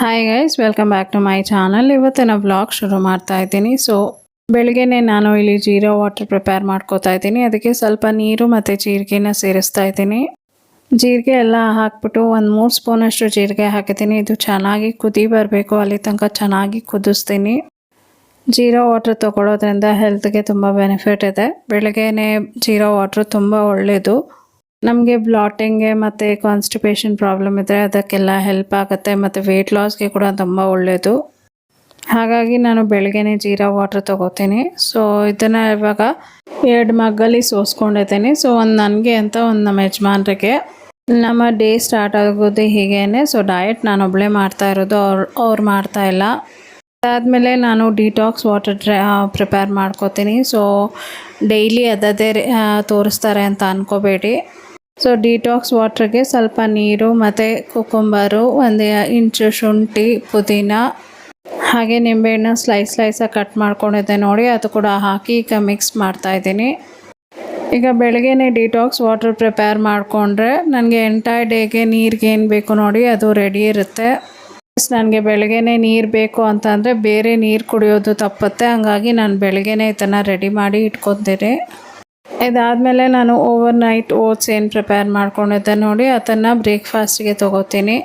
Hi guys welcome back to my channel ಇವತ್ತಿನ vlog ಶುರು ಮಾಡ್ತಾ ಇದ್ದೀನಿ. ಸೊ ಬೆಳಗ್ಗೆನೆ ನಾನು ಇಲ್ಲಿ ಜೀರಾ ವಾಟರ್ ಪ್ರಿಪೇರ್ ಮಾಡ್ಕೋತಾ ಇದ್ದೀನಿ. ಅದಕ್ಕೆ ಸ್ವಲ್ಪ ನೀರು ಮತ್ತು ಜೀರಿಗೆನ ಸೇರಿಸ್ತಾ ಇದ್ದೀನಿ. ಜೀರಿಗೆ ಎಲ್ಲ ಹಾಕ್ಬಿಟ್ಟು ಒಂದು ಮೂರು ಸ್ಪೂನಷ್ಟು ಜೀರಿಗೆ ಹಾಕಿದ್ದೀನಿ. ಇದು ಚೆನ್ನಾಗಿ ಕುದಿ ಬರಬೇಕು. ಅಲ್ಲಿ ತನಕ ಚೆನ್ನಾಗಿ ಕುದಿಸ್ತೀನಿ. ಜೀರಾ ವಾಟ್ರ್ ತೊಗೊಳೋದ್ರಿಂದ ಹೆಲ್ತ್ಗೆ ತುಂಬ ಬೆನಿಫಿಟ್ ಇದೆ. ಬೆಳಗ್ಗೆನೆ ಜೀರಾ ವಾಟ್ರ್ ತುಂಬ ಒಳ್ಳೆಯದು ನಮಗೆ ಬ್ಲಾಟಿಂಗ್ಗೆ ಮತ್ತು ಕಾನ್ಸ್ಟಿಪೇಷನ್ ಪ್ರಾಬ್ಲಮ್ ಇದ್ದರೆ ಅದಕ್ಕೆಲ್ಲ ಹೆಲ್ಪ್ ಆಗುತ್ತೆ ಮತ್ತು ವೆಯ್ಟ್ ಲಾಸ್ಗೆ ಕೂಡ ತುಂಬ ಒಳ್ಳೆಯದು ಹಾಗಾಗಿ ನಾನು ಬೆಳಗ್ಗೆನೇ ಜೀರಾ ವಾಟರ್ ತೊಗೋತೀನಿ. ಸೊ ಇದನ್ನು ಇವಾಗ ಎರಡು ಮಗ್ಗಲ್ಲಿ ಸೋಸ್ಕೊಂಡಿದ್ದೀನಿ. ಸೊ ಒಂದು ನನಗೆ ಅಂತ ಒಂದು ನಮ್ಮ ಯಜಮಾನ್ರಿಗೆ. ನಮ್ಮ ಡೇ ಸ್ಟಾರ್ಟ್ ಆಗೋದು ಹೀಗೇನೆ. ಸೊ ಡಯಟ್ ನಾನು ಒಬ್ಬಳೇ ಮಾಡ್ತಾ ಇರೋದು. ಅವ್ರು ಅವ್ರು ಮಾಡ್ತಾ ಇಲ್ಲ. ಅದಾದಮೇಲೆ ನಾನು ಡಿಟಾಕ್ಸ್ ವಾಟರ್ ಪ್ರಿಪೇರ್ ಮಾಡ್ಕೋತೀನಿ. ಸೊ ಡೈಲಿ ಅದದೇ ತೋರಿಸ್ತಾರೆ ಅಂತ ಅನ್ಕೋಬೇಡಿ. ಸೊ ಡಿಟಾಕ್ಸ್ ವಾಟ್ರಿಗೆ ಸ್ವಲ್ಪ ನೀರು, ಮತ್ತು ಕುಕುಂಬರು ಒಂದು ಇಂಚು ಶುಂಠಿ, ಪುದೀನ, ಹಾಗೆ ನಿಂಬೆಹಣ್ಣು ಸ್ಲೈಸ್ ಸ್ಲೈಸಾಗಿ ಕಟ್ ಮಾಡ್ಕೊಂಡಿದ್ದೆ ನೋಡಿ, ಅದು ಕೂಡ ಹಾಕಿ ಈಗ ಮಿಕ್ಸ್ ಮಾಡ್ತಾ ಇದ್ದೀನಿ. ಈಗ ಬೆಳಗ್ಗೆನೆ ಡಿಟಾಕ್ಸ್ ವಾಟರ್ ಪ್ರಿಪೇರ್ ಮಾಡಿಕೊಂಡ್ರೆ ನನಗೆ ಎಂಟೈರ್ ಡೇಗೆ ನೀರಿಗೆ ಏನು ಬೇಕು ನೋಡಿ, ಅದು ರೆಡಿ ಇರುತ್ತೆ. ನನಗೆ ಬೆಳಗ್ಗೆನೆ ನೀರು ಬೇಕು ಅಂತಂದರೆ ಬೇರೆ ನೀರು ಕುಡಿಯೋದು ತಪ್ಪುತ್ತೆ, ಹಂಗಾಗಿ ನಾನು ಬೆಳಗ್ಗೆನೆ ಇದನ್ನು ರೆಡಿ ಮಾಡಿ ಇಟ್ಕೊತೀನಿ ಇದಾದಮೇಲೆ ನಾನು ಓವರ್ ನೈಟ್ ಓಟ್ಸ್ ಏನು ಪ್ರಿಪೇರ್ ಮಾಡ್ಕೊಂಡಿದ್ದೆ ನೋಡಿ, ಅದನ್ನು ಬ್ರೇಕ್ಫಾಸ್ಟಿಗೆ ತೊಗೋತೀನಿ.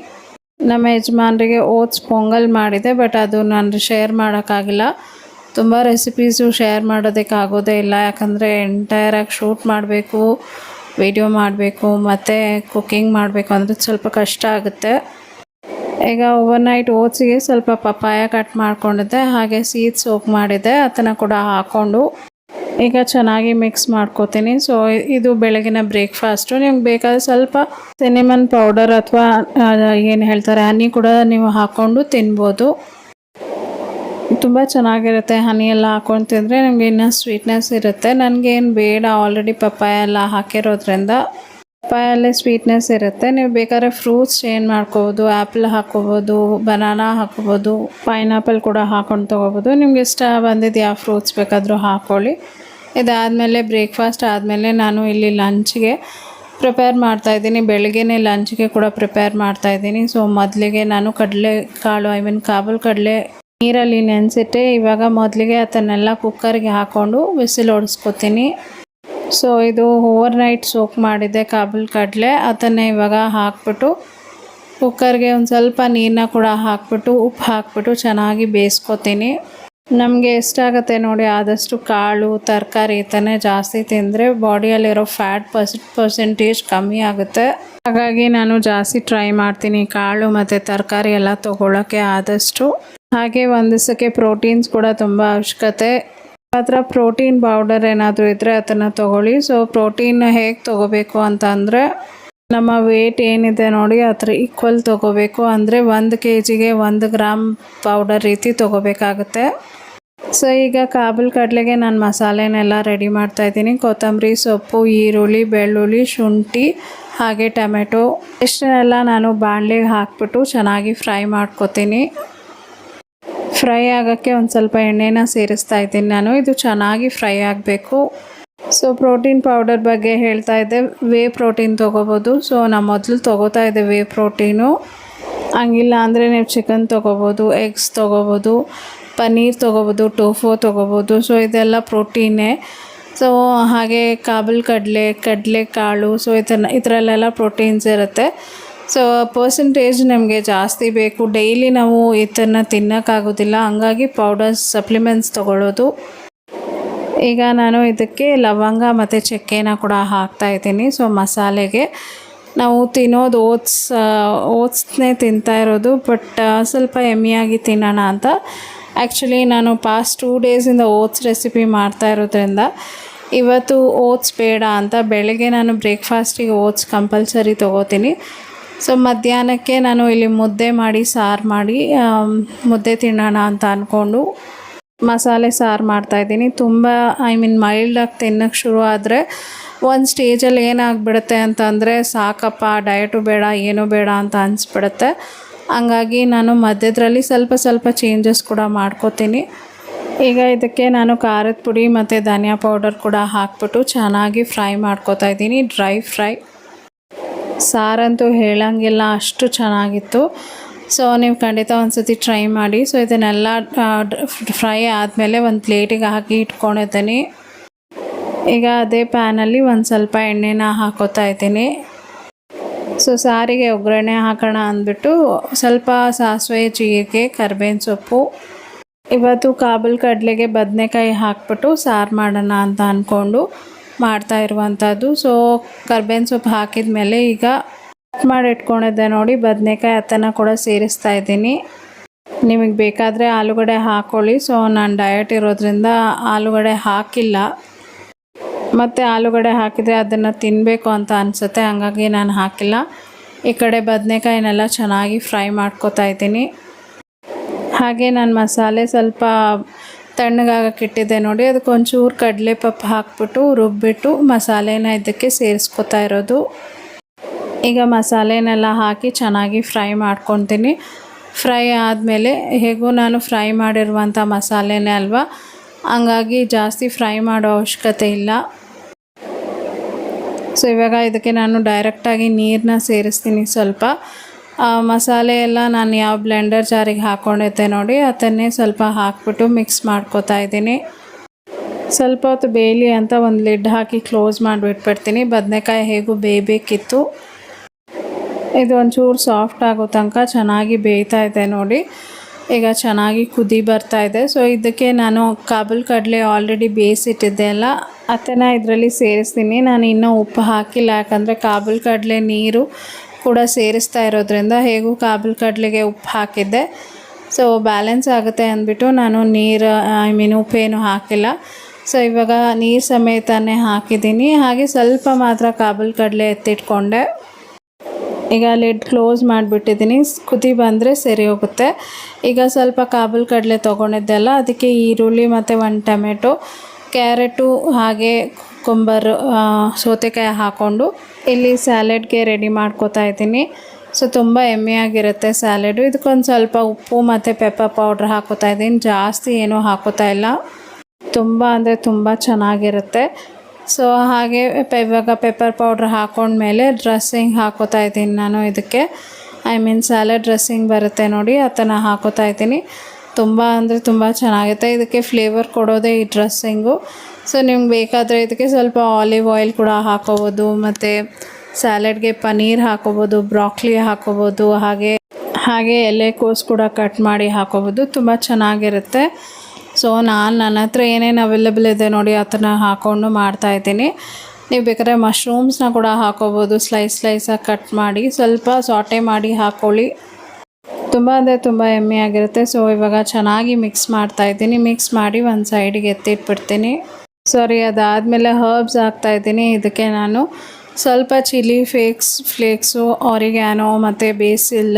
ನಮ್ಮ ಯಜಮಾನ್ರಿಗೆ ಓಟ್ಸ್ ಪೊಂಗಲ್ ಮಾಡಿದೆ ಬಟ್ ಅದು ನಾನು ಶೇರ್ ಮಾಡೋಕ್ಕಾಗಿಲ್ಲ. ತುಂಬ ರೆಸಿಪೀಸು ಶೇರ್ ಮಾಡೋದಕ್ಕೆ ಆಗೋದೇ ಇಲ್ಲ, ಯಾಕಂದರೆ ಎಂಟೈರಾಗಿ ಶೂಟ್ ಮಾಡಬೇಕು ವಿಡಿಯೋ ಮಾಡಬೇಕು, ಮತ್ತು ಕುಕ್ಕಿಂಗ್ ಮಾಡಬೇಕು ಅಂದರೆ ಸ್ವಲ್ಪ ಕಷ್ಟ ಆಗುತ್ತೆ. ಈಗ ಓವರ್ ನೈಟ್ ಓಟ್ಸಿಗೆ ಸ್ವಲ್ಪ ಪಪ್ಪಾಯ ಕಟ್ ಮಾಡಿಕೊಂಡಿದ್ದೆ, ಹಾಗೆ ಸೀಡ್ಸ್ ಸೋಕ್ ಮಾಡಿದ್ದೆ, ಅದನ್ನು ಕೂಡ ಹಾಕ್ಕೊಂಡು ಈಗ ಚೆನ್ನಾಗಿ ಮಿಕ್ಸ್ ಮಾಡ್ಕೋತೀನಿ. ಸೊ ಇದು ಬೆಳಗಿನ ಬ್ರೇಕ್ಫಾಸ್ಟು ನಿಮ್ಗೆ ಬೇಕಾದ್ರೆ ಸ್ವಲ್ಪ ಸಿನಿಮನ್ ಪೌಡರ್ ಅಥವಾ ಏನು ಹೇಳ್ತಾರೆ ಹನಿ ಕೂಡ ನೀವು ಹಾಕ್ಕೊಂಡು ತಿನ್ಬೋದು. ತುಂಬ ಚೆನ್ನಾಗಿರುತ್ತೆ ಹನಿ ಎಲ್ಲ ಹಾಕೊಂಡು ತಿಂದರೆ ನಿಮಗೆ ಇನ್ನೂ ಸ್ವೀಟ್ನೆಸ್ ಇರುತ್ತೆ. ನನಗೇನು ಬೇಡ ಆಲ್ರೆಡಿ ಪಪ್ಪಾಯ ಎಲ್ಲ ಹಾಕಿರೋದ್ರಿಂದ ಪಪ್ಪಾಯಲ್ಲೇ ಸ್ವೀಟ್ನೆಸ್ ಇರುತ್ತೆ. ನೀವು ಬೇಕಾದ್ರೆ ಫ್ರೂಟ್ಸ್ ಚೇಂಜ್ ಮಾಡ್ಕೋಬೋದು ಆ್ಯಪಲ್ ಹಾಕ್ಕೋಬೋದು ಬನಾನಾ ಹಾಕ್ಕೋಬೋದು ಪೈನಾಪಲ್ ಕೂಡ ಹಾಕೊಂಡು ತೊಗೋಬೋದು. ನಿಮ್ಗೆ ಇಷ್ಟ ಬಂದಿದ್ದು ಯಾವ ಫ್ರೂಟ್ಸ್ ಬೇಕಾದರೂ ಹಾಕ್ಕೊಳ್ಳಿ ಇದಾದಮೇಲೆ ಬ್ರೇಕ್ಫಾಸ್ಟ್ ಆದಮೇಲೆ ನಾನು ಇಲ್ಲಿ ಲಂಚ್ಗೆ ಪ್ರಿಪೇರ್ ಮಾಡ್ತಾಯಿದ್ದೀನಿ ಬೆಳಗ್ಗೆನೇ ಲಂಚ್ಗೆ ಕೂಡ ಪ್ರಿಪೇರ್ ಮಾಡ್ತಾಯಿದ್ದೀನಿ ಸೊ ಮೊದಲಿಗೆ ನಾನು ಕಡಲೆ ಕಾಳು ಐ ಮೀನ್ ಕಾಬೂಲ್ ಕಡಲೆ ನೀರಲ್ಲಿ ನೆನೆಸಿಟ್ಟೆ. ಇವಾಗ ಮೊದಲಿಗೆ ಅದನ್ನೆಲ್ಲ ಕುಕ್ಕರ್ಗೆ ಹಾಕ್ಕೊಂಡು ಬಿಸಿಲು ಓಡಿಸ್ಕೊತೀನಿ ಸೊ ಇದು ಓವರ್ ನೈಟ್ ಸೋಕ್ ಮಾಡಿದ್ದೆ ಕಾಬಲ್ ಕಡಲೆ. ಅದನ್ನೇ ಇವಾಗ ಹಾಕ್ಬಿಟ್ಟು ಕುಕ್ಕರ್ಗೆ ಒಂದು ಸ್ವಲ್ಪ ನೀರನ್ನ ಕೂಡ ಹಾಕ್ಬಿಟ್ಟು, ಉಪ್ಪು ಹಾಕ್ಬಿಟ್ಟು ಚೆನ್ನಾಗಿ ಬೇಯಿಸ್ಕೊತೀನಿ. ನಮಗೆ ಎಷ್ಟಾಗುತ್ತೆ ನೋಡಿ, ಆದಷ್ಟು ಕಾಳು, ತರಕಾರಿ ತಾನೇ ಜಾಸ್ತಿ ತಿಂದರೆ ಬಾಡಿಯಲ್ಲಿರೋ ಫ್ಯಾಟ್ ಪರ್ಸ್ ಪರ್ಸೆಂಟೇಜ್ ಕಮ್ಮಿ ಆಗುತ್ತೆ. ಹಾಗಾಗಿ ನಾನು ಜಾಸ್ತಿ ಟ್ರೈ ಮಾಡ್ತೀನಿ ಕಾಳು ಮತ್ತು ತರಕಾರಿ ಎಲ್ಲ ತೊಗೊಳಕ್ಕೆ ಆದಷ್ಟು. ಹಾಗೆ ಒಂದು ದಿವಸಕ್ಕೆ ಪ್ರೋಟೀನ್ಸ್ ಕೂಡ ತುಂಬ ಅವಶ್ಯಕತೆ. ಹತ್ರ ಪ್ರೋಟೀನ್ ಪೌಡರ್ ಏನಾದರೂ ಇದ್ದರೆ ಅದನ್ನು ತೊಗೊಳ್ಳಿ. ಸೊ ಪ್ರೋಟೀನ್ ಹೇಗೆ ತೊಗೋಬೇಕು ಅಂತ ಅಂದರೆ ನಮ್ಮ ವೇಟ್ ಏನಿದೆ ನೋಡಿ ಹತ್ರ ಈಕ್ವಲ್ ತೊಗೋಬೇಕು. ಅಂದರೆ ಒಂದು ಕೆ ಜಿಗೆ ಒಂದು ಗ್ರಾಮ್ ಪೌಡರ್ ರೀತಿ ತೊಗೋಬೇಕಾಗುತ್ತೆ. ಸೊ ಈಗ ಕಾಬಲ್ ಕಡಲೆಗೆ ನಾನು ಮಸಾಲೆನೆಲ್ಲ ರೆಡಿ ಮಾಡ್ತಾಯಿದ್ದೀನಿ ಕೊತ್ತಂಬರಿ ಸೊಪ್ಪು, ಈರುಳ್ಳಿ, ಬೆಳ್ಳುಳ್ಳಿ, ಶುಂಠಿ, ಹಾಗೆ ಟೊಮೆಟೊ. ಇಷ್ಟನ್ನೆಲ್ಲ ನಾನು ಬಾಣಲೆಗೆ ಹಾಕ್ಬಿಟ್ಟು ಚೆನ್ನಾಗಿ ಫ್ರೈ ಮಾಡ್ಕೊತೀನಿ. ಫ್ರೈ ಆಗೋಕ್ಕೆ ಒಂದು ಸ್ವಲ್ಪ ಎಣ್ಣೆನ ಸೇರಿಸ್ತಾ ಇದ್ದೀನಿ ನಾನು. ಇದು ಚೆನ್ನಾಗಿ ಫ್ರೈ ಆಗಬೇಕು. ಸೊ ಪ್ರೋಟೀನ್ ಪೌಡರ್ ಬಗ್ಗೆ ಹೇಳ್ತಾ ಇದ್ದೆ. ವೇ ಪ್ರೋಟೀನ್ ತೊಗೋಬೋದು. ಸೊ ನಾನು ಮೊದಲು ತೊಗೋತಾ ಇದ್ದೆ ವೇ ಪ್ರೋಟೀನು ಹಂಗಿಲ್ಲ ಅಂದರೆ ನೀವು ಚಿಕನ್ ತೊಗೋಬೋದು ಎಗ್ಸ್ ತೊಗೋಬೋದು, ಪನ್ನೀರ್ ತೊಗೋಬೋದು ಟೋಫೋ ತೊಗೋಬೋದು. ಸೊ ಇದೆಲ್ಲ ಪ್ರೋಟೀನೇ ಸೊ ಹಾಗೆ ಕಾಬಲ್ ಕಡಲೆ ಕಡಲೆ ಕಾಳು ಸೊ ಇದನ್ನು ಇದರಲ್ಲೆಲ್ಲ ಪ್ರೋಟೀನ್ಸ್ ಇರುತ್ತೆ. ಸೊ ಪರ್ಸೆಂಟೇಜ್ ನಮಗೆ ಜಾಸ್ತಿ ಬೇಕು. ಡೈಲಿ ನಾವು ಇದನ್ನು ತಿನ್ನೋಕ್ಕಾಗೋದಿಲ್ಲ. ಹಂಗಾಗಿ ಪೌಡರ್ಸ್ ಸಪ್ಲಿಮೆಂಟ್ಸ್ ತೊಗೊಳ್ಳೋದು ಈಗ ನಾನು ಇದಕ್ಕೆ ಲವಂಗ ಮತ್ತು ಚಕ್ಕೆನ ಕೂಡ ಹಾಕ್ತಾ ಇದ್ದೀನಿ. ಸೊ ಮಸಾಲೆಗೆ ನಾವು ತಿನ್ನೋದು ಓಟ್ಸ್ ಓಟ್ಸ್ನೇ ತಿಂತಾ ಇರೋದು ಬಟ್ ಸ್ವಲ್ಪ ಎಮ್ಮಿಯಾಗಿ ತಿನ್ನೋಣ ಅಂತ. ಆ್ಯಕ್ಚುಲಿ ನಾನು ಪಾಸ್ಟ್ ಟೂ ಡೇಸಿಂದ ಓಟ್ಸ್ ರೆಸಿಪಿ ಮಾಡ್ತಾ ಇರೋದ್ರಿಂದ ಇವತ್ತು ಓಟ್ಸ್ ಬೇಡ ಅಂತ. ಬೆಳಗ್ಗೆ ನಾನು ಬ್ರೇಕ್ಫಾಸ್ಟಿಗೆ ಓಟ್ಸ್ ಕಂಪಲ್ಸರಿ ತೊಗೋತೀನಿ. ಸೊ ಮಧ್ಯಾಹ್ನಕ್ಕೆ ನಾನು ಇಲ್ಲಿ ಮುದ್ದೆ ಮಾಡಿ, ಸಾರು ಮಾಡಿ ಮುದ್ದೆ ತಿನ್ನೋಣ ಅಂತ ಅಂದ್ಕೊಂಡು ಮಸಾಲೆ ಸಾರು ಮಾಡ್ತಾಯಿದ್ದೀನಿ ತುಂಬ ಐ ಮೀನ್ ಮೈಲ್ಡಾಗಿ ತಿನ್ನೋಕ್ಕೆ ಶುರು ಆದರೆ ಒಂದು ಸ್ಟೇಜಲ್ಲಿ ಏನಾಗ್ಬಿಡುತ್ತೆ ಅಂತಂದರೆ ಸಾಕಪ್ಪ ಡಯಟು ಬೇಡ, ಏನೂ ಬೇಡ ಅಂತ ಅನಿಸ್ಬಿಡುತ್ತೆ. ಹಂಗಾಗಿ ನಾನು ಮಧ್ಯದಲ್ಲಿ ಸ್ವಲ್ಪ ಸ್ವಲ್ಪ ಚೇಂಜಸ್ ಕೂಡ ಮಾಡ್ಕೋತೀನಿ. ಈಗ ಇದಕ್ಕೆ ನಾನು ಖಾರದ ಪುಡಿ ಮತ್ತು ಧನಿಯಾ ಪೌಡರ್ ಕೂಡ ಹಾಕ್ಬಿಟ್ಟು ಚೆನ್ನಾಗಿ ಫ್ರೈ ಮಾಡ್ಕೋತಾ ಇದ್ದೀನಿ ಡ್ರೈ ಫ್ರೈ ಸಾರಂತೂ ಹೇಳಂಗಿಲ್ಲ, ಅಷ್ಟು ಚೆನ್ನಾಗಿತ್ತು. ಸೊ ನೀವು ಖಂಡಿತ ಒಂದು ಸತಿ ಟ್ರೈ ಮಾಡಿ. ಸೊ ಇದನ್ನೆಲ್ಲ ಫ್ರೈ ಆದಮೇಲೆ ಒಂದು ಪ್ಲೇಟಿಗೆ ಹಾಕಿ ಇಟ್ಕೊಂಡಿದ್ದೀನಿ ಈಗ ಅದೇ ಪ್ಯಾನಲ್ಲಿ ಒಂದು ಸ್ವಲ್ಪ ಎಣ್ಣೆನ ಹಾಕೋತಾ ಇದ್ದೀನಿ. ಸೊ ಸಾರಿಗೆ ಒಗ್ಗರಣೆ ಹಾಕೋಣ ಅಂದ್ಬಿಟ್ಟು ಸ್ವಲ್ಪ ಸಾಸಿವೆ, ಜೀರಿಗೆ, ಕರ್ಬೇವಿನ ಸೊಪ್ಪು. ಇವತ್ತು ಕಾಬಲ್ ಕಡಲೆಗೆ ಬದನೆಕಾಯಿ ಹಾಕ್ಬಿಟ್ಟು ಸಾರು ಮಾಡೋಣ ಅಂತ ಅಂದ್ಕೊಂಡು ಮಾಡ್ತಾ ಇರುವಂಥದ್ದು ಸೊ ಕರ್ಬೇವಿನ ಸೊಪ್ಪು ಹಾಕಿದ ಮೇಲೆ ಈಗ ಮಾಡಿ ಇಟ್ಕೊಂಡಿದ್ದೆ ನೋಡಿ, ಬದನೆಕಾಯಿ ಹತ್ತನ ಕೂಡ ಸೇರಿಸ್ತಾ ಇದ್ದೀನಿ. ನಿಮಗೆ ಬೇಕಾದರೆ ಆಲೂಗಡೆ ಹಾಕ್ಕೊಳ್ಳಿ ಸೊ ನಾನು ಡಯಟ್ ಇರೋದ್ರಿಂದ ಆಲೂಗಡೆ ಹಾಕಿಲ್ಲ. ಮತ್ತು ಆಲೂಗಡೆ ಹಾಕಿದರೆ ಅದನ್ನು ತಿನ್ನಬೇಕು ಅಂತ ಅನಿಸುತ್ತೆ, ಹಂಗಾಗಿ ನಾನು ಹಾಕಿಲ್ಲ. ಈ ಕಡೆ ಬದನೆಕಾಯಿನೆಲ್ಲ ಚೆನ್ನಾಗಿ ಫ್ರೈ ಮಾಡ್ಕೊತಾ ಇದ್ದೀನಿ. ಹಾಗೆ ನಾನು ಮಸಾಲೆ ಸ್ವಲ್ಪ ತಣ್ಣಗಾಗಕ್ಕೆ ಇಟ್ಟಿದ್ದೆ ನೋಡಿ, ಅದಕ್ಕೆ ಒಂಚೂರು ಕಡಲೆ ಪಪ್ಪು ಹಾಕ್ಬಿಟ್ಟು ರುಬ್ಬಿಟ್ಟು ಮಸಾಲೆನ ಇದಕ್ಕೆ ಸೇರಿಸ್ಕೊತಾ ಇರೋದು. ಈಗ ಮಸಾಲೆನೆಲ್ಲ ಹಾಕಿ ಚೆನ್ನಾಗಿ ಫ್ರೈ ಮಾಡ್ಕೊತೀನಿ. ಫ್ರೈ ಆದಮೇಲೆ ಹೇಗೂ ನಾನು ಫ್ರೈ ಮಾಡಿರುವಂಥ ಮಸಾಲೆನೇ ಅಲ್ವಾ? ಹಂಗಾಗಿ ಜಾಸ್ತಿ ಫ್ರೈ ಮಾಡೋ ಅವಶ್ಯಕತೆ ಇಲ್ಲ. ಸೊ ಇವಾಗ ಇದಕ್ಕೆ ನಾನು ಡೈರೆಕ್ಟಾಗಿ ನೀರನ್ನ ಸೇರಿಸ್ತೀನಿ ಸ್ವಲ್ಪ. ಮಸಾಲೆ ಎಲ್ಲ ನಾನು ಯಾವ ಬ್ಲೆಂಡರ್ ಜಾರಿಗೆ ಹಾಕ್ಕೊಂಡಿದ್ದೆ ನೋಡಿ, ಅದನ್ನೇ ಸ್ವಲ್ಪ ಹಾಕ್ಬಿಟ್ಟು ಮಿಕ್ಸ್ ಮಾಡ್ಕೊತಾ ಇದ್ದೀನಿ. ಸ್ವಲ್ಪ ಹೊತ್ತು ಬೇಯಲಿ ಅಂತ ಒಂದು ಲಿಡ್ ಹಾಕಿ ಕ್ಲೋಸ್ ಮಾಡಿಬಿಟ್ಬಿಡ್ತೀನಿ. ಬದನೆಕಾಯಿ ಹೇಗೂ ಬೇಯಬೇಕಿತ್ತು. ಇದು ಒಂಚೂರು ಸಾಫ್ಟ್ ಆಗೋ ತನಕ ಚೆನ್ನಾಗಿ ಬೇಯ್ತಾ ಇದೆ ನೋಡಿ. ಈಗ ಚೆನ್ನಾಗಿ ಕುದಿ ಬರ್ತಾ ಇದೆ. ಸೊ ಇದಕ್ಕೆ ನಾನು ಕಾಬಲ್ ಕಡಲೆ ಆಲ್ರೆಡಿ ಬೇಯಿಸಿಟ್ಟಿದ್ದೆ ಅಲ್ಲ ಅದನ್ನು ಇದರಲ್ಲಿ ಸೇರಿಸ್ತೀನಿ. ನಾನು ಇನ್ನೂ ಉಪ್ಪು ಹಾಕಿಲ್ಲ, ಯಾಕಂದರೆ ಕಾಬಲ್ ಕಡಲೆ ನೀರು ಕೂಡ ಸೇರಿಸ್ತಾ ಇರೋದ್ರಿಂದ ಹೇಗೂ ಕಾಬಲ್ ಕಡಲೆಗೆ ಉಪ್ಪು ಹಾಕಿದ್ದೆ. ಸೊ ಬ್ಯಾಲೆನ್ಸ್ ಆಗುತ್ತೆ ಅಂದ್ಬಿಟ್ಟು ನಾನು ನೀರು ಐ ಮೀನ್ ಉಪ್ಪೇನು ಹಾಕಿಲ್ಲ. ಸೊ ಇವಾಗ ನೀರು ಸಮೇತನೇ ಹಾಕಿದ್ದೀನಿ. ಹಾಗೆ ಸ್ವಲ್ಪ ಮಾತ್ರ ಕಾಬಲ್ ಕಡಲೆ ಎತ್ತಿಟ್ಕೊಂಡೆ. ಈಗ ಲಿಡ್ ಕ್ಲೋಸ್ ಮಾಡಿಬಿಟ್ಟಿದ್ದೀನಿ. ಕುದಿ ಬಂದರೆ ಸರಿ ಹೋಗುತ್ತೆ. ಈಗ ಸ್ವಲ್ಪ ಕಾಬಲ್ ಕಡಲೆ ತೊಗೊಂಡಿದ್ದೆಲ್ಲ, ಅದಕ್ಕೆ ಈರುಳ್ಳಿ ಮತ್ತು ಒಂದು ಟೊಮೆಟೊ, ಕ್ಯಾರೆಟು ಹಾಗೆ ಕುಂಬರ್ ಸೌತೆಕಾಯಿ ಹಾಕ್ಕೊಂಡು ಇಲ್ಲಿ ಸ್ಯಾಲೆಡ್ಗೆ ರೆಡಿ ಮಾಡ್ಕೋತಾ ಇದ್ದೀನಿ. ಸೊ ತುಂಬ ಎಮ್ಮೆಯಾಗಿರುತ್ತೆ ಸ್ಯಾಲೆಡು ಇದಕ್ಕೊಂದು ಸ್ವಲ್ಪ ಉಪ್ಪು ಮತ್ತು ಪೆಪ್ಪರ್ ಪೌಡ್ರ್ ಹಾಕೋತಾ ಇದ್ದೀನಿ. ಜಾಸ್ತಿ ಏನೂ ಹಾಕೋತಾ ಇಲ್ಲ. ತುಂಬ ಅಂದರೆ ತುಂಬ ಚೆನ್ನಾಗಿರುತ್ತೆ. ಸೊ ಹಾಗೆ ಇವಾಗ ಪೆಪ್ಪರ್ ಪೌಡ್ರ್ ಹಾಕೊಂಡ್ಮೇಲೆ ಡ್ರೆಸ್ಸಿಂಗ್ ಹಾಕೋತಾ ಇದ್ದೀನಿ ನಾನು ಇದಕ್ಕೆ. ಐ ಮೀನ್ ಸ್ಯಾಲಡ್ ಡ್ರೆಸ್ಸಿಂಗ್ ಬರುತ್ತೆ ನೋಡಿ, ಅದನ್ನು ಹಾಕೋತಾ ಇದ್ದೀನಿ. ತುಂಬ ಅಂದರೆ ತುಂಬ ಚೆನ್ನಾಗುತ್ತೆ ಇದಕ್ಕೆ ಫ್ಲೇವರ್ ಕೊಡೋದೇ ಈ ಡ್ರೆಸ್ಸಿಂಗು ಸೊ ನಿಮ್ಗೆ ಬೇಕಾದರೆ ಇದಕ್ಕೆ ಸ್ವಲ್ಪ ಆಲಿವ್ ಆಯಿಲ್ ಕೂಡ ಹಾಕೋಬೋದು, ಮತ್ತು ಸ್ಯಾಲೆಡ್ಗೆ ಪನ್ನೀರ್ ಹಾಕೋಬೋದು ಬ್ರಾಕ್ಲಿ ಹಾಕೋಬೋದು, ಹಾಗೆ ಹಾಗೆ ಎಲೆಕೋಸು ಕೂಡ ಕಟ್ ಮಾಡಿ ಹಾಕೋಬೋದು. ತುಂಬ ಚೆನ್ನಾಗಿರುತ್ತೆ. ಸೊ ನಾನು ನನ್ನ ಹತ್ರ ಏನೇನು ಅವೈಲೇಬಲ್ ಇದೆ ನೋಡಿ ಅದನ್ನು ಹಾಕ್ಕೊಂಡು ಮಾಡ್ತಾಯಿದ್ದೀನಿ ನೀವು ಬೇಕಾದ್ರೆ ಮಶ್ರೂಮ್ಸ್ನ ಕೂಡ ಹಾಕೋಬೋದು. ಸ್ಲೈಸ್ ಸ್ಲೈಸಾಗಿ ಕಟ್ ಮಾಡಿ ಸ್ವಲ್ಪ ಸಾಟೆ ಮಾಡಿ ಹಾಕ್ಕೊಳ್ಳಿ ತುಂಬ ಅಂದರೆ ತುಂಬ ಆಗಿರುತ್ತೆ. ಸೊ ಇವಾಗ ಚೆನ್ನಾಗಿ ಮಿಕ್ಸ್ ಮಾಡ್ತಾ ಇದ್ದೀನಿ. ಮಿಕ್ಸ್ ಮಾಡಿ ಒಂದು ಸೈಡಿಗೆ ಎತ್ತಿಟ್ಬಿಡ್ತೀನಿ. ಸರಿ ಅದಾದಮೇಲೆ ಹರ್ಬ್ಸ್ ಹಾಕ್ತಾಯಿದ್ದೀನಿ ಇದಕ್ಕೆ ನಾನು ಸ್ವಲ್ಪ ಚಿಲ್ಲಿ ಫ್ಲೇಕ್ಸ್ ಫ್ಲೇಕ್ಸು ಆರಿಗ್ಯಾನೋ ಮತ್ತು ಬೇಸಿಲ್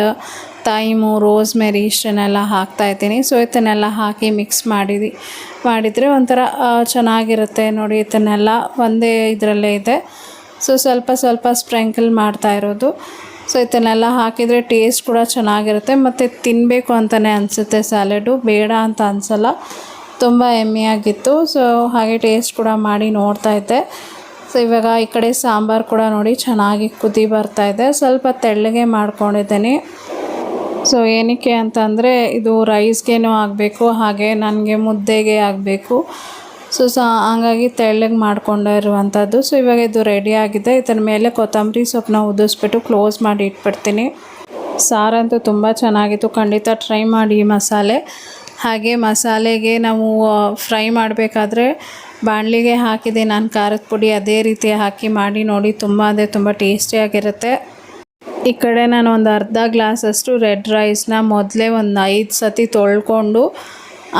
ತೈಮು ರೋಸ್ಮೆರಿ ಇಷ್ಟನ್ನೆಲ್ಲ ಹಾಕ್ತಾಯಿದ್ದೀನಿ ಸೊ ಇದನ್ನೆಲ್ಲ ಹಾಕಿ ಮಿಕ್ಸ್ ಮಾಡಿದಿ, ಮಾಡಿದರೆ ಒಂಥರ ಚೆನ್ನಾಗಿರುತ್ತೆ ನೋಡಿ, ಇದನ್ನೆಲ್ಲ ಒಂದೇ ಇದರಲ್ಲೇ ಇದೆ. ಸೊ ಸ್ವಲ್ಪ ಸ್ವಲ್ಪ ಸ್ಪ್ರಿಂಕಲ್ ಮಾಡ್ತಾ ಇರೋದು. ಸೊ ಇದನ್ನೆಲ್ಲ ಹಾಕಿದರೆ ಟೇಸ್ಟ್ ಕೂಡ ಚೆನ್ನಾಗಿರುತ್ತೆ. ಮತ್ತು ತಿನ್ನಬೇಕು ಅಂತಲೇ ಅನಿಸುತ್ತೆ ಸ್ಯಾಲೆಡು ಬೇಡ ಅಂತ ಅನಿಸಲ್ಲ. ತುಂಬ ಎಮ್ಮೆಯಾಗಿತ್ತು. ಸೊ ಹಾಗೆ ಟೇಸ್ಟ್ ಕೂಡ ಮಾಡಿ ನೋಡ್ತಾ ಇದ್ದೆ. ಸೊ ಇವಾಗ ಈ ಕಡೆ ಸಾಂಬಾರು ಕೂಡ ನೋಡಿ ಚೆನ್ನಾಗಿ ಕುದಿ ಬರ್ತಾ ಇದೆ. ಸ್ವಲ್ಪ ತೆಳ್ಳಗೆ ಮಾಡ್ಕೊಂಡಿದ್ದೀನಿ. ಸೊ ಏನಕ್ಕೆ ಅಂತಂದರೆ ಇದು ರೈಸ್ಗೇನೂ ಆಗಬೇಕು, ಹಾಗೆ ನನಗೆ ಮುದ್ದೆಗೆ ಆಗಬೇಕು. ಸೊ ಸ, ಹಂಗಾಗಿ ತೆಳ್ಳಗೆ ಮಾಡ್ಕೊಂಡಿರುವಂಥದ್ದು ಸೊ ಇವಾಗ ಇದು ರೆಡಿ ಆಗಿದೆ. ಇದರ ಮೇಲೆ ಕೊತ್ತಂಬರಿ ಸೊಪ್ಪನ್ನ ಉದಿಸ್ಬಿಟ್ಟು ಕ್ಲೋಸ್ ಮಾಡಿ ಇಟ್ಬಿಡ್ತೀನಿ. ಸಾರಂತೂ ತುಂಬ ಚೆನ್ನಾಗಿತ್ತು. ಖಂಡಿತ ಟ್ರೈ ಮಾಡಿ ಮಸಾಲೆ. ಹಾಗೆ ಮಸಾಲೆಗೆ ನಾವು ಫ್ರೈ ಮಾಡಬೇಕಾದ್ರೆ ಬಾಣಲಿಗೆ ಹಾಕಿದೆ. ನಾನು ಖಾರದ ಪುಡಿ ಅದೇ ರೀತಿ ಹಾಕಿ ಮಾಡಿ ನೋಡಿ. ತುಂಬ ಅಂದರೆ ತುಂಬ ಟೇಸ್ಟಿಯಾಗಿರುತ್ತೆ ಈ ಕಡೆ ನಾನು ಒಂದು ಅರ್ಧ ಗ್ಲಾಸಷ್ಟು ರೆಡ್ ರೈಸ್ನ ಮೊದಲೇ ಒಂದು ಐದು ಸತಿ ತೊಳ್ಕೊಂಡು,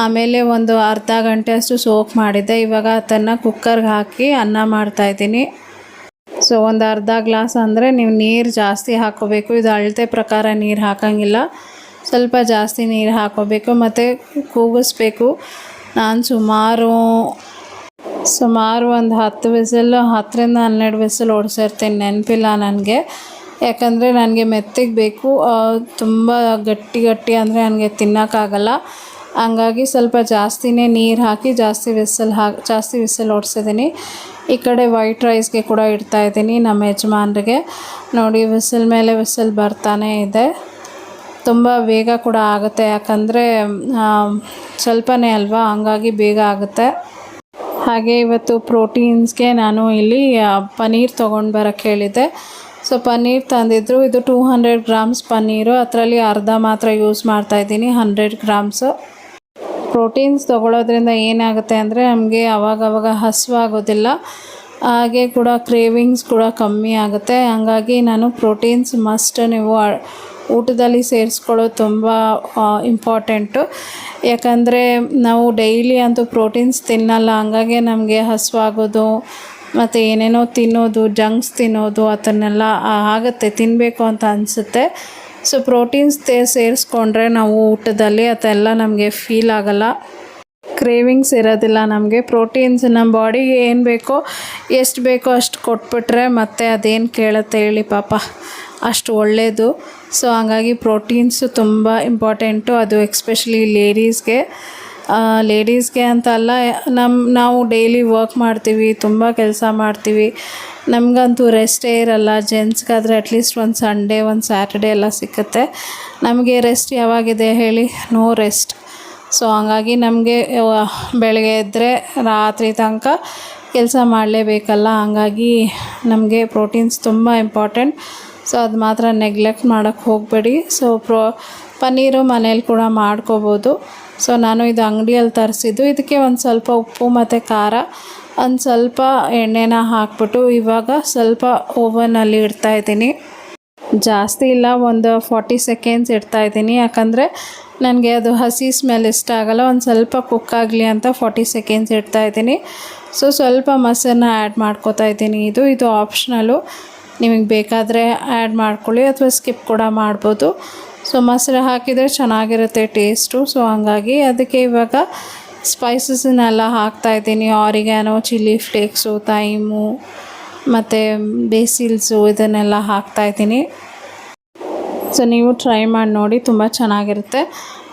ಆಮೇಲೆ ಒಂದು ಅರ್ಧ ಗಂಟೆ ಅಷ್ಟು ಸೋಕ್ ಮಾಡಿದ್ದೆ. ಇವಾಗ ಅದನ್ನು ಕುಕ್ಕರ್ಗೆ ಹಾಕಿ ಅನ್ನ ಮಾಡ್ತಾಯಿದ್ದೀನಿ ಸೊ ಒಂದು ಅರ್ಧ ಗ್ಲಾಸ್ ಅಂದರೆ ನೀವು ನೀರು ಜಾಸ್ತಿ ಹಾಕೋಬೇಕು. ಇದು ಅಳತೆ ಪ್ರಕಾರ ನೀರು ಹಾಕೋಂಗಿಲ್ಲ. ಸ್ವಲ್ಪ ಜಾಸ್ತಿ ನೀರು ಹಾಕೋಬೇಕು ಮತ್ತು ಕೂಗಿಸ್ಬೇಕು. ನಾನು ಸುಮಾರು ಸುಮಾರು ಒಂದು ಹತ್ತು ವಿಸಲ್ ಹತ್ತರಿಂದ ಹನ್ನೆರಡು ವಿಸಲ್ ಓಡಿಸಿರ್ತೀನಿ. ನೆನಪಿಲ್ಲ ನನಗೆ. ಯಾಕಂದರೆ ನನಗೆ ಮೆತ್ತಗೆ ಬೇಕು ತುಂಬ ಗಟ್ಟಿ ಗಟ್ಟಿ ಅಂದರೆ ನನಗೆ ತಿನ್ನೋಕ್ಕಾಗಲ್ಲ. ಹಂಗಾಗಿ ಸ್ವಲ್ಪ ಜಾಸ್ತಿನೇ ನೀರು ಹಾಕಿ ಜಾಸ್ತಿ ವಿಸಲ್ ಹಾಕಿ ಜಾಸ್ತಿ ವಿಸಲ್ ಓಡಿಸಿದ್ದೀನಿ ಈ ಕಡೆ ವೈಟ್ ರೈಸ್ಗೆ ಕೂಡ ಇಡ್ತಾ ಇದ್ದೀನಿ ನಮ್ಮ ಯಜಮಾನ್ರಿಗೆ. ನೋಡಿ ವಿಸಲ್ ಮೇಲೆ ವಿಸಲ್ ಬರ್ತಾನೇ ಇದೆ. ತುಂಬ ಬೇಗ ಕೂಡ ಆಗುತ್ತೆ, ಯಾಕಂದರೆ ಸ್ವಲ್ಪನೇ ಅಲ್ವಾ? ಹಂಗಾಗಿ ಬೇಗ ಆಗುತ್ತೆ. ಹಾಗೆ ಇವತ್ತು ಪ್ರೋಟೀನ್ಸ್ಗೆ ನಾನು ಇಲ್ಲಿ ಪನೀರ್ ತೊಗೊಂಡು ಬರೋಕ್ಕೆ ಹೇಳಿದ್ದೆ. ಸೊ ಪನ್ನೀರ್ ತಂದಿದ್ರು. ಇದು ಟೂ ಹಂಡ್ರೆಡ್ ಗ್ರಾಮ್ಸ್ ಪನ್ನೀರು. ಅದರಲ್ಲಿ ಅರ್ಧ ಮಾತ್ರ ಯೂಸ್ ಮಾಡ್ತಾ ಇದ್ದೀನಿ. ಹಂಡ್ರೆಡ್ ಗ್ರಾಮ್ಸು ಪ್ರೋಟೀನ್ಸ್ ತೊಗೊಳೋದ್ರಿಂದ ಏನಾಗುತ್ತೆ ಅಂದರೆ ನಮಗೆ ಅವಾಗವಾಗ ಹಸಿವಾಗೋದಿಲ್ಲ ಹಾಗೆ ಕೂಡ ಕ್ರೇವಿಂಗ್ಸ್ ಕೂಡ ಕಮ್ಮಿ ಆಗುತ್ತೆ. ಹಂಗಾಗಿ ನಾನು ಪ್ರೋಟೀನ್ಸ್ ಮಸ್ಟ್ ನೀವು ಊಟದಲ್ಲಿ ಸೇರಿಸ್ಕೊಳ್ಳೋದು ತುಂಬ ಇಂಪಾರ್ಟೆಂಟು ಯಾಕಂದರೆ ನಾವು ಡೈಲಿ ಅಂತೂ ಪ್ರೋಟೀನ್ಸ್ ತಿನ್ನಲ್ಲ. ಹಂಗಾಗಿ ನಮಗೆ ಹಸಿವಾಗೋದು ಮತ್ತು ಏನೇನೋ ತಿನ್ನೋದು ಜಂಕ್ಸ್ ತಿನ್ನೋದು, ಅದನ್ನೆಲ್ಲ ಆಗುತ್ತೆ ತಿನ್ನಬೇಕು ಅಂತ ಅನಿಸುತ್ತೆ. ಸೊ ಪ್ರೋಟೀನ್ಸ್ ಸೇರಿಸ್ಕೊಂಡ್ರೆ ನಾವು ಊಟದಲ್ಲಿ ಅದೆಲ್ಲ ನಮಗೆ ಫೀಲ್ ಆಗಲ್ಲ. ಕ್ರೇವಿಂಗ್ಸ್ ಇರೋದಿಲ್ಲ ನಮಗೆ. ಪ್ರೋಟೀನ್ಸ್ ನಮ್ಮ ಬಾಡಿಗೆ ಏನು ಬೇಕೋ, ಎಷ್ಟು ಬೇಕೋ ಅಷ್ಟು ಕೊಟ್ಬಿಟ್ರೆ ಮತ್ತೆ ಅದೇನು ಕೇಳುತ್ತೆ ಹೇಳಿ ಪಾಪ, ಅಷ್ಟು ಒಳ್ಳೆಯದು ಸೊ ಹಂಗಾಗಿ ಪ್ರೋಟೀನ್ಸು ತುಂಬ ಇಂಪಾರ್ಟೆಂಟು ಅದು ಎಕ್ಸ್ಪೆಷಲಿ ಲೇಡೀಸ್ಗೆ ಲೇಡೀಸ್ಗೆ ಅಂತ ಅಲ್ಲ ನಮ್ಮ ನಾವು ಡೈಲಿ ವರ್ಕ್ ಮಾಡ್ತೀವಿ, ತುಂಬ ಕೆಲಸ ಮಾಡ್ತೀವಿ. ನಮಗಂತೂ ರೆಸ್ಟೇ ಇರಲ್ಲ. ಜೆಂಟ್ಸ್ಗಾದರೆ ಅಟ್ಲೀಸ್ಟ್ ಒಂದು ಸಂಡೇ ಒಂದು ಸ್ಯಾಟರ್ಡೇ ಎಲ್ಲ ಸಿಕ್ಕುತ್ತೆ. ನಮಗೆ ರೆಸ್ಟ್ ಯಾವಾಗಿದೆ ಹೇಳಿ? ನೋ ರೆಸ್ಟ್ ಸೊ ಹಂಗಾಗಿ ನಮಗೆ ಬೆಳಗ್ಗೆ ಎದ್ದರೆ ರಾತ್ರಿ ತನಕ ಕೆಲಸ ಮಾಡಲೇಬೇಕಲ್ಲ. ಹಂಗಾಗಿ ನಮಗೆ ಪ್ರೋಟೀನ್ಸ್ ತುಂಬ ಇಂಪಾರ್ಟೆಂಟ್ ಸೊ ಅದು ಮಾತ್ರ ನೆಗ್ಲೆಕ್ಟ್ ಮಾಡೋಕ್ಕೆ ಹೋಗಬೇಡಿ. ಸೊ ಪ್ರೊ, ಪನ್ನೀರು ಮನೇಲಿ ಕೂಡ ಮಾಡ್ಕೋಬೋದು. ಸೊ ನಾನು ಇದು ಅಂಗಡಿಯಲ್ಲಿ ತರಿಸಿದ್ದು. ಇದಕ್ಕೆ ಒಂದು ಸ್ವಲ್ಪ ಉಪ್ಪು ಮತ್ತು ಖಾರ, ಒಂದು ಸ್ವಲ್ಪ ಎಣ್ಣೆನ ಹಾಕ್ಬಿಟ್ಟು ಇವಾಗ ಸ್ವಲ್ಪ ಓವನಲ್ಲಿ ಇಡ್ತಾಯಿದ್ದೀನಿ ಜಾಸ್ತಿ ಇಲ್ಲ, ಒಂದು ಫಾರ್ಟಿ ಸೆಕೆಂಡ್ಸ್ ಇಡ್ತಾ ಇದ್ದೀನಿ. ಯಾಕಂದರೆ ನನಗೆ ಅದು ಹಸಿ ಸ್ಮೆಲ್ ಇಷ್ಟ ಆಗಲ್ಲ. ಒಂದು ಸ್ವಲ್ಪ ಕುಕ್ ಆಗಲಿ ಅಂತ ಫಾರ್ಟಿ ಸೆಕೆಂಡ್ಸ್ ಇಡ್ತಾ ಇದ್ದೀನಿ. ಸೊ ಸ್ವಲ್ಪ ಮೊಸರನ್ನ ಆ್ಯಡ್ ಮಾಡ್ಕೋತಾ ಇದ್ದೀನಿ. ಇದು ಇದು ಆಪ್ಷನಲು ನಿಮಗೆ ಬೇಕಾದರೆ ಆ್ಯಡ್ ಮಾಡ್ಕೊಳ್ಳಿ ಅಥವಾ ಸ್ಕಿಪ್ ಕೂಡ ಮಾಡ್ಬೋದು. ಸೊ ಮೊಸರು ಹಾಕಿದರೆ ಚೆನ್ನಾಗಿರುತ್ತೆ ಟೇಸ್ಟು ಸೊ ಹಂಗಾಗಿ ಅದಕ್ಕೆ ಇವಾಗ ಸ್ಪೈಸಸ್ನೆಲ್ಲ ಹಾಕ್ತಾಯಿದ್ದೀನಿ ಆರಿಗ್ಯಾನೋ ಚಿಲ್ಲಿ ಫ್ಲೇಕ್ಸು ತೈಮು ಮತ್ತು ಬೇಸಿಲ್ಸು ಇದನ್ನೆಲ್ಲ ಹಾಕ್ತಾಯಿದ್ದೀನಿ ಸೊ ನೀವು ಟ್ರೈ ಮಾಡಿ ನೋಡಿ, ತುಂಬ ಚೆನ್ನಾಗಿರುತ್ತೆ.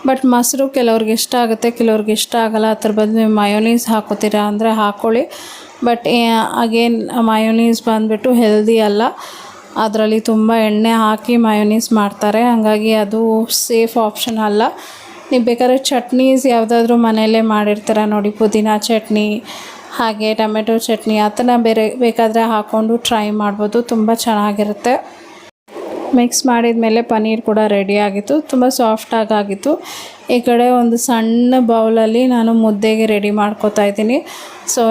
ಬಟ್ ಮೊಸರು ಕೆಲವ್ರಿಗೆ ಇಷ್ಟ ಆಗುತ್ತೆ, ಕೆಲವ್ರಿಗೆ ಇಷ್ಟ ಆಗಲ್ಲ. ಅದ್ರ ಬದಲು ನೀವು ಮಯೋನೀಸ್ ಹಾಕೋತೀರಾ ಅಂದರೆ ಹಾಕ್ಕೊಳ್ಳಿ ಬಟ್ ಅಗೇನ್ ಮಯೋನೀಸ್ ಬಂದುಬಿಟ್ಟು ಹೆಲ್ದಿ ಅಲ್ಲ. ಅದರಲ್ಲಿ ತುಂಬ ಎಣ್ಣೆ ಹಾಕಿ ಮಯೋನೀಸ್ ಮಾಡ್ತಾರೆ. ಹಾಗಾಗಿ ಅದು ಸೇಫ್ ಆಪ್ಷನ್ ಅಲ್ಲ. ನೀವು ಬೇಕಾದ್ರೆ ಚಟ್ನೀಸ್ ಯಾವುದಾದ್ರೂ ಮನೆಯಲ್ಲೇ ಮಾಡಿರ್ತೀರ ನೋಡಿ. ಪುದೀನ ಚಟ್ನಿ, ಹಾಗೆ ಟೊಮೆಟೊ ಚಟ್ನಿ ಅದನ್ನ ಬೇರೆ ಬೇಕಾದರೆ ಹಾಕ್ಕೊಂಡು ಟ್ರೈ ಮಾಡ್ಬೋದು. ತುಂಬ ಚೆನ್ನಾಗಿರುತ್ತೆ. ಮಿಕ್ಸ್ ಮಾಡಿದ ಮೇಲೆ ಪನ್ನೀರ್ ಕೂಡ ರೆಡಿ ಆಗಿತ್ತು. ತುಂಬ ಸಾಫ್ಟಾಗಿ ಆಗಿತ್ತು ಈ ಕಡೆ ಒಂದು ಸಣ್ಣ ಬೌಲಲ್ಲಿ ನಾನು ಮುದ್ದೆಗೆ ರೆಡಿ ಮಾಡ್ಕೋತಾ ಇದ್ದೀನಿ. ಸೊ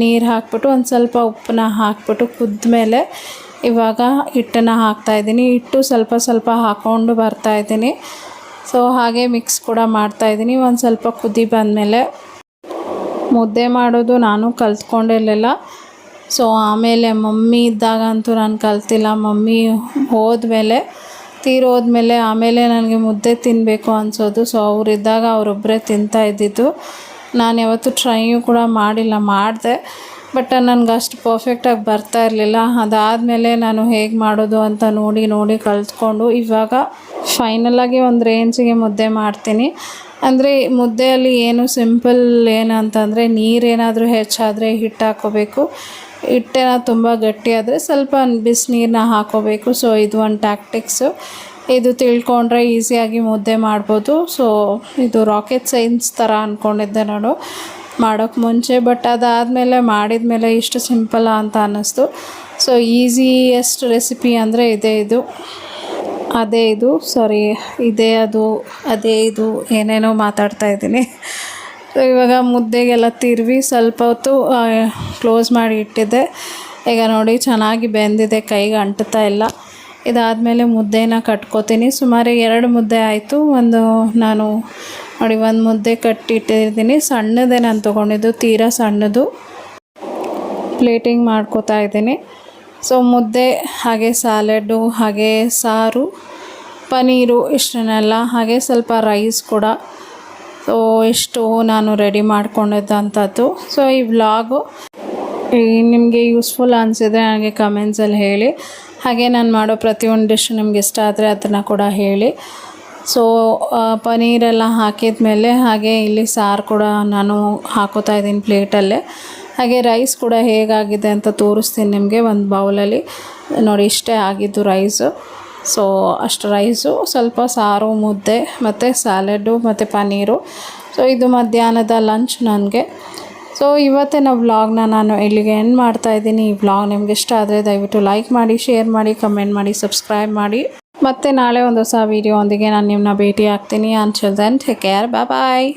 ನೀರು ಹಾಕ್ಬಿಟ್ಟು ಒಂದು ಸ್ವಲ್ಪ ಉಪ್ಪನ್ನ ಹಾಕ್ಬಿಟ್ಟು ಕುದ್ಮೇಲೆ ಇವಾಗ ಹಿಟ್ಟನ್ನು ಹಾಕ್ತಾಯಿದ್ದೀನಿ ಹಿಟ್ಟು ಸ್ವಲ್ಪ ಸ್ವಲ್ಪ ಹಾಕ್ಕೊಂಡು ಬರ್ತಾಯಿದ್ದೀನಿ ಸೊ ಹಾಗೆ ಮಿಕ್ಸ್ ಕೂಡ ಮಾಡ್ತಾಯಿದ್ದೀನಿ ಒಂದು ಸ್ವಲ್ಪ ಕುದಿ ಬಂದಮೇಲೆ ಮುದ್ದೆ ಮಾಡೋದು ನಾನು ಕಲ್ತ್ಕೊಂಡಿರಲಿಲ್ಲ ಸೊ ಆಮೇಲೆ ಮಮ್ಮಿ ಇದ್ದಾಗಂತೂ ನಾನು ಕಲ್ತಿಲ್ಲ. ಮಮ್ಮಿ ಹೋದ್ಮೇಲೆ ತೀರೋದ್ಮೇಲೆ ಆಮೇಲೆ ನನಗೆ ಮುದ್ದೆ ತಿನ್ನಬೇಕು ಅನಿಸೋದು. ಸೊ ಅವರಿದ್ದಾಗ ಅವರೊಬ್ಬರೇ ತಿಂತಾ ಇದ್ದಿದ್ದು. ನಾನು ಯಾವತ್ತೂ ಟ್ರೈಯೂ ಕೂಡ ಮಾಡಿಲ್ಲ, ಮಾಡಿದೆ. ಬಟ್ ನನಗೆ ಅಷ್ಟು ಪರ್ಫೆಕ್ಟಾಗಿ ಬರ್ತಾ ಇರಲಿಲ್ಲ. ಅದಾದಮೇಲೆ ನಾನು ಹೇಗೆ ಮಾಡೋದು ಅಂತ ನೋಡಿ ನೋಡಿ ಕಲ್ತ್ಕೊಂಡು ಇವಾಗ ಫೈನಲಾಗಿ ಒಂದು ರೇಂಜಿಗೆ ಮುದ್ದೆ ಮಾಡ್ತೀನಿ. ಅಂದರೆ ಮುದ್ದೆಯಲ್ಲಿ ಏನು ಸಿಂಪಲ್ ಏನಂತಂದರೆ ನೀರೇನಾದರೂ ಹೆಚ್ಚಾದರೆ ಹಿಟ್ಟು ಹಾಕ್ಕೋಬೇಕು ಹಿಟ್ಟೇನ ತುಂಬ ಗಟ್ಟಿಯಾದರೆ ಸ್ವಲ್ಪ ಬಿಸಿನೀರನ್ನ ಹಾಕೋಬೇಕು. ಸೊ ಇದು ಒಂದು ಟ್ಯಾಕ್ಟಿಕ್ಸು ಇದು ತಿಳ್ಕೊಂಡ್ರೆ ಈಸಿಯಾಗಿ ಮುದ್ದೆ ಮಾಡ್ಬೋದು. ಸೊ ಇದು ರಾಕೆಟ್ ಸೈನ್ಸ್ ಥರ ಅಂದ್ಕೊಂಡಿದ್ದೆ ನಾನು. ಮಾಡೋಕ್ಕೆ ಮುಂಚೆ ಬಟ್ ಅದಾದಮೇಲೆ ಮಾಡಿದ ಮೇಲೆ ಇಷ್ಟು ಸಿಂಪಲ್ಲ ಅಂತ ಅನ್ನಿಸ್ತು. ಸೊ ಈಸಿಯೆಸ್ಟ್ ರೆಸಿಪಿ ಅಂದರೆ ಇದೇ ಇದು. ಅದೇ ಇದು. ಸಾರಿ ಇದೇ ಅದು, ಅದೇ ಇದು. ಏನೇನೋ ಮಾತಾಡ್ತಾ ಇದ್ದೀನಿ. ಸೊ ಇವಾಗ ಮುದ್ದೆಗೆಲ್ಲ ತಿರುವಿ ಸ್ವಲ್ಪ ಹೊತ್ತು ಕ್ಲೋಸ್ ಮಾಡಿ ಇಟ್ಟಿದ್ದೆ. ಈಗ ನೋಡಿ ಚೆನ್ನಾಗಿ ಬೆಂದಿದೆ, ಕೈಗೆ ಅಂಟುತ್ತಾ ಇಲ್ಲ. ಇದಾದಮೇಲೆ ಮುದ್ದೆನ ಕಟ್ಕೋತೀನಿ. ಸುಮಾರು ಎರಡು ಮುದ್ದೆ ಆಯಿತು. ಒಂದು ನಾನು, ನೋಡಿ, ಒಂದು ಮುದ್ದೆ ಕಟ್ಟಿಟ್ಟಿದ್ದೀನಿ ಸಣ್ಣದೇ ನಾನು ತೊಗೊಂಡಿದ್ದು, ತೀರಾ ಸಣ್ಣದು. ಪ್ಲೇಟಿಂಗ್ ಮಾಡ್ಕೋತಾ ಇದ್ದೀನಿ. ಸೊ ಮುದ್ದೆ, ಹಾಗೆ ಸ್ಯಾಲೆಡ್ಡು ಹಾಗೆ ಸಾರು ಪನ್ನೀರು ಇಷ್ಟನ್ನೆಲ್ಲ, ಹಾಗೆ ಸ್ವಲ್ಪ ರೈಸ್ ಕೂಡ. ಸೊ ಇಷ್ಟು ನಾನು ರೆಡಿ ಮಾಡ್ಕೊಂಡಿದ್ದಂಥದ್ದು. ಸೊ ಈ ವ್ಲಾಗು ನಿಮಗೆ ಯೂಸ್ಫುಲ್ ಅನಿಸಿದ್ರೆ ನನಗೆ ಕಮೆಂಟ್ಸಲ್ಲಿ ಹೇಳಿ. ಹಾಗೆ ನಾನು ಮಾಡೋ ಪ್ರತಿಯೊಂದು ಡಿಶ್ ನಿಮ್ಗೆ ಇಷ್ಟ ಆದರೆ ಅದನ್ನು ಕೂಡ ಹೇಳಿ. ಸೊ ಪನೀರೆಲ್ಲ ಹಾಕಿದ ಮೇಲೆ ಹಾಗೆ ಇಲ್ಲಿ ಸಾರು ಕೂಡ ನಾನು ಹಾಕೋತಾ ಇದ್ದೀನಿ ಪ್ಲೇಟಲ್ಲೇ ಹಾಗೆ ರೈಸ್ ಕೂಡ ಹೇಗಾಗಿದೆ ಅಂತ ತೋರಿಸ್ತೀನಿ ನಿಮಗೆ ಒಂದು ಬೌಲಲ್ಲಿ ನೋಡಿ, ಇಷ್ಟೇ ಆಗಿದ್ದು ರೈಸು ಸೊ, ಅಷ್ಟು ರೈಸು, ಸ್ವಲ್ಪ ಸಾರು, ಮುದ್ದೆ, ಮತ್ತು ಸ್ಯಾಲೆಡ್ಡು ಮತ್ತು ಪನ್ನೀರು. ಸೊ, ಇದು ಮಧ್ಯಾಹ್ನದ ಲಂಚ್ ನನಗೆ. ಸೊ ಇವತ್ತಿನ ವ್ಲಾಗ್ನ ನಾನು ಇಲ್ಲಿಗೆ ಎಂಡ್ ಮಾಡ್ತಾ ಇದ್ದೀನಿ. ಈ ವ್ಲಾಗ್ ನಿಮ್ಗೆ ಇಷ್ಟ ಆದರೆ ದಯವಿಟ್ಟು ಲೈಕ್ ಮಾಡಿ ಶೇರ್ ಮಾಡಿ ಕಮೆಂಟ್ ಮಾಡಿ ಸಬ್ಸ್ಕ್ರೈಬ್ ಮಾಡಿ. ಮತ್ತೆ ನಾಳೆ ಒಂದು ಹೊಸ ವೀಡಿಯೋ ಒಂದಿಗೆ ನಾನು ನಿಮ್ಮನ್ನ ಭೇಟಿ ಆಗ್ತೀನಿ until then take care bye